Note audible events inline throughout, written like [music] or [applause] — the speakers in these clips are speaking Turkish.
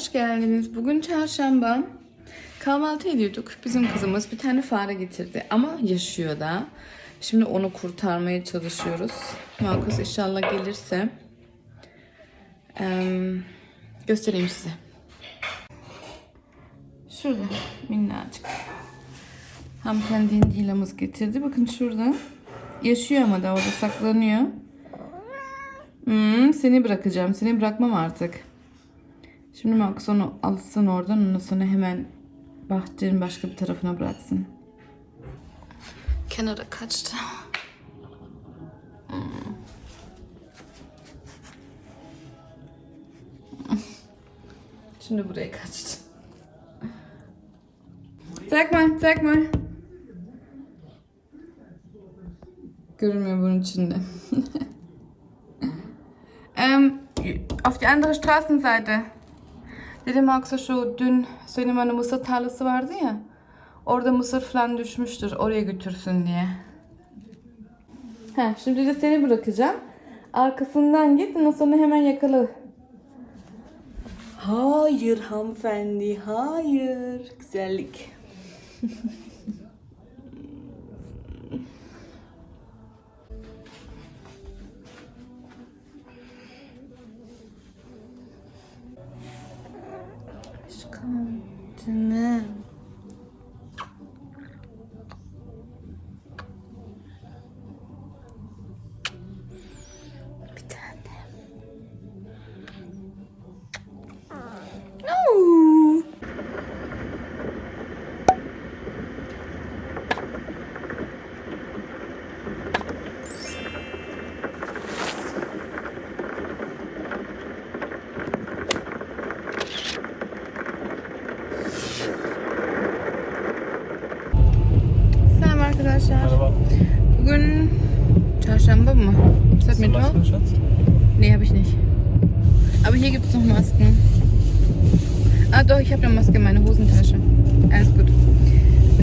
hoş geldiniz. Bugün çarşamba. Kahvaltı ediyorduk. Bizim kızımız bir tane fare getirdi ama yaşıyor da. Şimdi onu kurtarmaya çalışıyoruz. Markus inşallah gelirse em, göstereyim size. Şurada minnacık. Hanımefendinin dilamız getirdi. Bakın şurada. Yaşıyor ama da orada saklanıyor. Hmm, seni bırakacağım. Seni bırakmam artık. Şimdi Marcus onu alsın oradan. Ondan sonra hemen bahçenin başka bir tarafına bıraksın. Kenara kaçtı. Hmm. Şimdi buraya kaçtı. Sag mal. Görünmüyor bunun içinde. [laughs] ähm, auf die andere Straßenseite. Dedim Aksa şu dün söylediğim hani mısır tarlası vardı ya. Orada mısır falan düşmüştür. Oraya götürsün diye. Ha, şimdi de seni bırakacağım. Arkasından git ondan sonra hemen yakala. Hayır hanımefendi, hayır. Güzellik. [laughs] canım. Bir tane. Oo. Selam arkadaşlar. Merhaba. Bugün çarşamba mı? Seit Mittwoch? Nee, habe ich nicht. Aber hier gibt es noch Masken. Ah doch, ich habe eine Maske in meiner Hosentasche. Alles gut.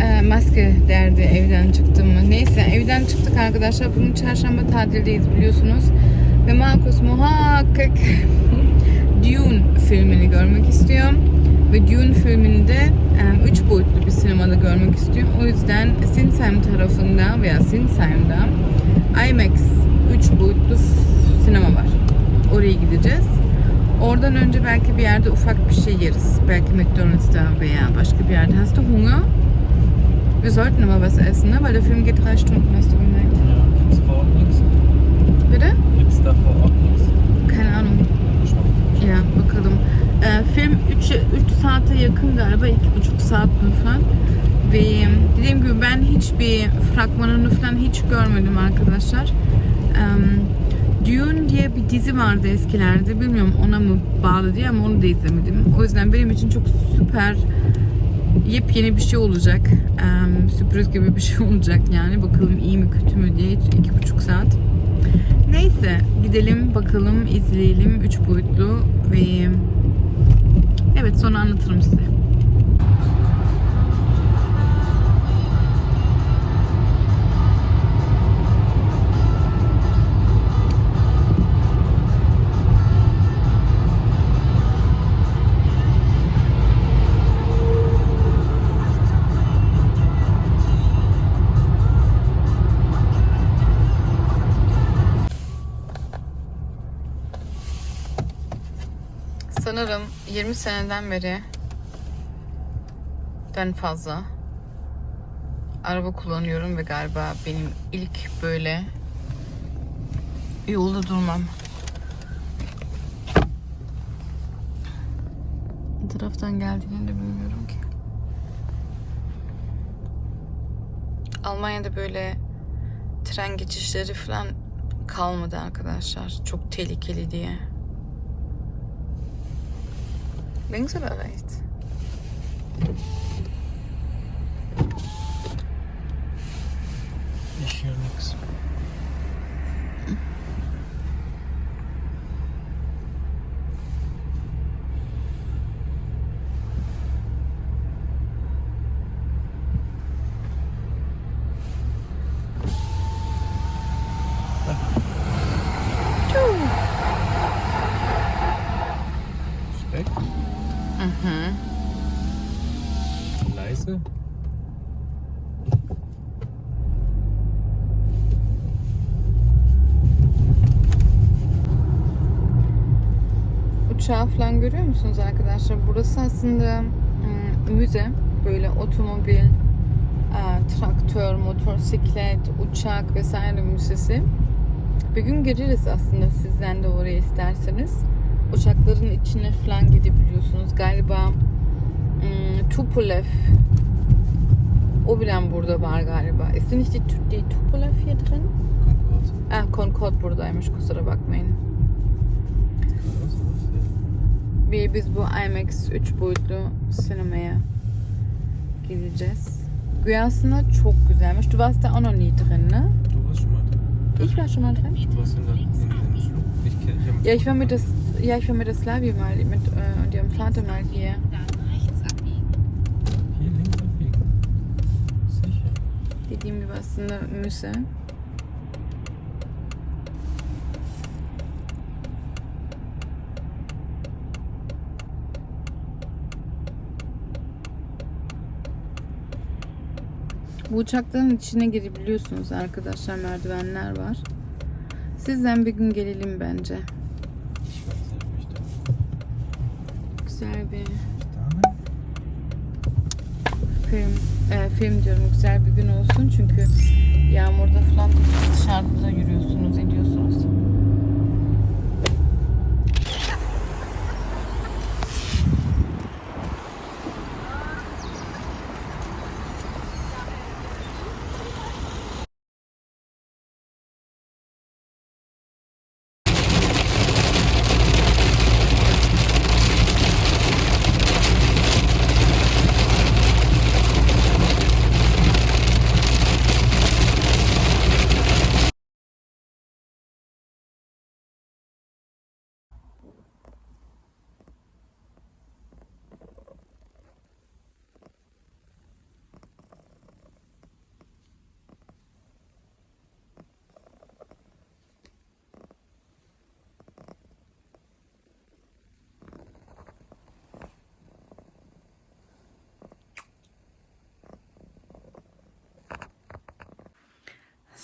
Ee, maske derdi evden çıktım mı? Neyse evden çıktık arkadaşlar. Bugün çarşamba tatildeyiz biliyorsunuz. Ve Markus muhakkak [laughs] Dune filmini görmek istiyor. Ve Dune filmini de 3 boyutlu bir sinemada görmek istiyor. O yüzden Sinsheim tarafında veya Sinsheim'da IMAX 3 boyutlu sinema var. Oraya gideceğiz. Oradan önce belki bir yerde ufak bir şey yeriz. Belki McDonald's'ta veya başka bir yerde. Hast du Hunger? Wir sollten aber was essen, ne? Weil der Film geht drei Stunden, hast du gemeint. Ja, gibt's vor Ort nichts? Bitte? Gibt's da vor Ort nichts? Keine Ahnung. Ya bakalım. Ee, film 3, 3 saate yakın galiba. 2,5 saat mi falan. Ve dediğim gibi ben hiçbir fragmanını falan hiç görmedim arkadaşlar. Ee, Dune diye bir dizi vardı eskilerde. Bilmiyorum ona mı bağlı diye ama onu da izlemedim. O yüzden benim için çok süper yepyeni bir şey olacak. Ee, sürpriz gibi bir şey [laughs] olacak yani. Bakalım iyi mi kötü mü diye. 2,5 saat. Neyse gidelim bakalım izleyelim 3 boyutlu ve evet sonra anlatırım size. 20 seneden beri den fazla araba kullanıyorum ve galiba benim ilk böyle yolda durmam. Ne taraftan geldiğini de bilmiyorum ki. Almanya'da böyle tren geçişleri falan kalmadı arkadaşlar. Çok tehlikeli diye. Links oder rechts? Ich höre nichts. Uçağı falan görüyor musunuz arkadaşlar? Burası aslında ım, müze. Böyle otomobil, e, traktör, motosiklet, uçak vesaire müzesi. Bir gün geliriz aslında sizden de oraya isterseniz. Uçakların içine falan gidebiliyorsunuz. Galiba ım, Tupolev o bilen burada var galiba. Ist nicht die, die Tupolev hier drin? Ah, Concorde buradaymış kusura bakmayın. Was? Bir biz bu IMAX 3 boyutlu sinemaya gideceğiz. Güyasında çok güzelmiş. Du warst da auch noch nie drin, ne? Du warst schon mal drin. Ich war schon mal drin. Du warst in der, in, in Flug. Ich, kenn- ich Ja, ich war mit das, ja, ich war mit der Slavi mal mit äh, und ihrem Vater mal hier. Dann rechts abbiegen. hier links abbiegen. Sicher. Dediğim gibi aslında müze. Bu uçakların içine girebiliyorsunuz arkadaşlar. Merdivenler var. Sizden bir gün gelelim bence. Güzel bir film, e, film diyorum güzel bir gün olsun çünkü yağmurda falan dışarıda yürüyorsunuz ediyorsunuz.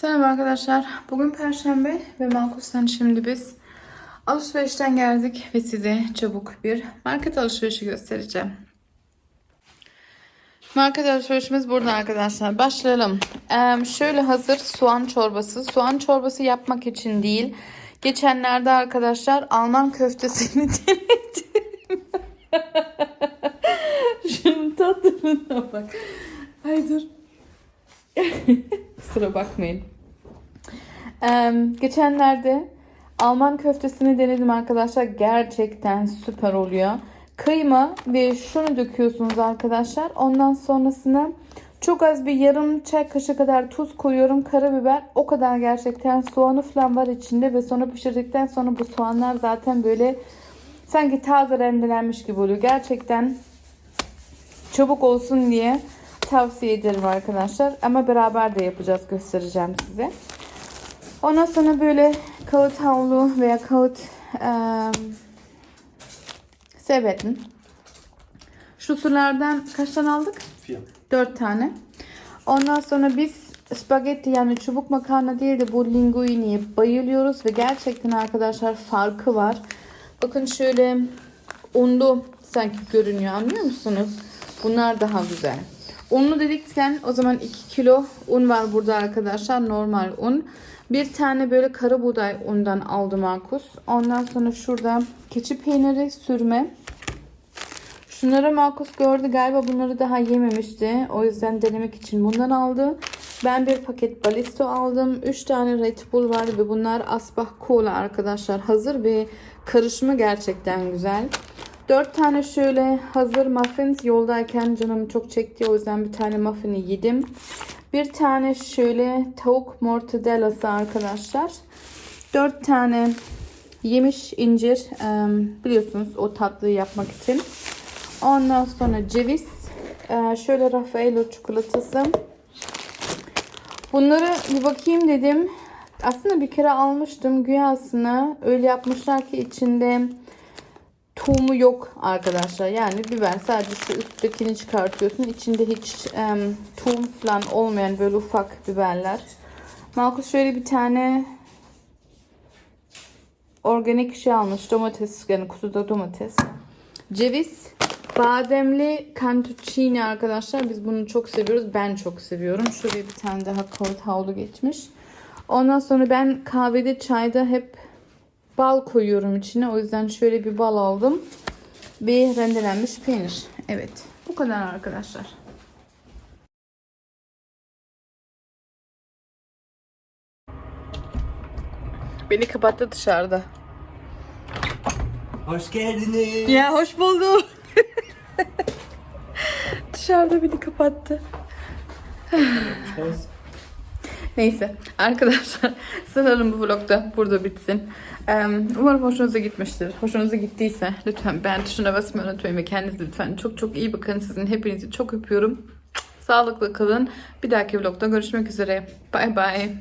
Selam arkadaşlar. Bugün Perşembe ve Markus'tan şimdi biz alışverişten geldik ve size çabuk bir market alışverişi göstereceğim. Market alışverişimiz burada arkadaşlar. Başlayalım. Ee, şöyle hazır soğan çorbası. Soğan çorbası yapmak için değil. Geçenlerde arkadaşlar Alman köftesini [laughs] denedim. Şunun tadına bak. Ay dur. [laughs] Kusura bakmayın. Geçenlerde Alman köftesini denedim arkadaşlar. Gerçekten süper oluyor. Kıyma ve şunu döküyorsunuz arkadaşlar. Ondan sonrasına çok az bir yarım çay kaşığı kadar tuz koyuyorum. Karabiber. O kadar gerçekten soğanı falan var içinde ve sonra pişirdikten sonra bu soğanlar zaten böyle sanki taze rendelenmiş gibi oluyor. Gerçekten çabuk olsun diye tavsiye ederim arkadaşlar. Ama beraber de yapacağız göstereceğim size. Ondan sonra böyle kağıt havlu veya kağıt eee sevetin. Şu sulardan kaç tane aldık? Vier. 4 tane. Ondan sonra biz spagetti yani çubuk makarna değil de bu linguini'ye bayılıyoruz ve gerçekten arkadaşlar farkı var. Bakın şöyle unlu sanki görünüyor anlıyor musunuz? Bunlar daha güzel. Unlu dedikten o zaman 2 kilo un var burada arkadaşlar normal un. Bir tane böyle kara buğday undan aldım Markus. Ondan sonra şurada keçi peyniri sürme. Şunları Markus gördü galiba bunları daha yememişti. O yüzden denemek için bundan aldı. Ben bir paket Balisto aldım. 3 tane Red Bull var ve bunlar Asbach Cola arkadaşlar. Hazır ve karışımı gerçekten güzel. 4 tane şöyle hazır muffins yoldayken canım çok çekti. O yüzden bir tane muffini yedim. Bir tane şöyle tavuk mortadellası arkadaşlar. 4 tane yemiş incir. Biliyorsunuz o tatlıyı yapmak için. Ondan sonra ceviz. Şöyle Raffaello çikolatası. Bunları bir bakayım dedim. Aslında bir kere almıştım. Güyasına öyle yapmışlar ki içinde tohumu yok arkadaşlar. Yani biber sadece şu üsttekini çıkartıyorsun. İçinde hiç em, tohum falan olmayan böyle ufak biberler. Markus şöyle bir tane organik şey almış. Domates yani kutuda domates. Ceviz. Bademli cantuccini arkadaşlar. Biz bunu çok seviyoruz. Ben çok seviyorum. Şuraya bir tane daha kolt havlu geçmiş. Ondan sonra ben kahvede çayda hep bal koyuyorum içine. O yüzden şöyle bir bal aldım. Bir rendelenmiş peynir. Evet. Bu kadar arkadaşlar. Beni kapattı dışarıda. Hoş geldiniz. Ya hoş bulduk. [laughs] Dışarıda beni kapattı. Neyse arkadaşlar [laughs] sanırım bu vlog da burada bitsin. Umarım hoşunuza gitmiştir. Hoşunuza gittiyse lütfen beğen tuşuna basmayı unutmayın ve kendinize lütfen çok çok iyi bakın. Sizin hepinizi çok öpüyorum. Sağlıklı kalın. Bir dahaki vlogda görüşmek üzere. Bye bye.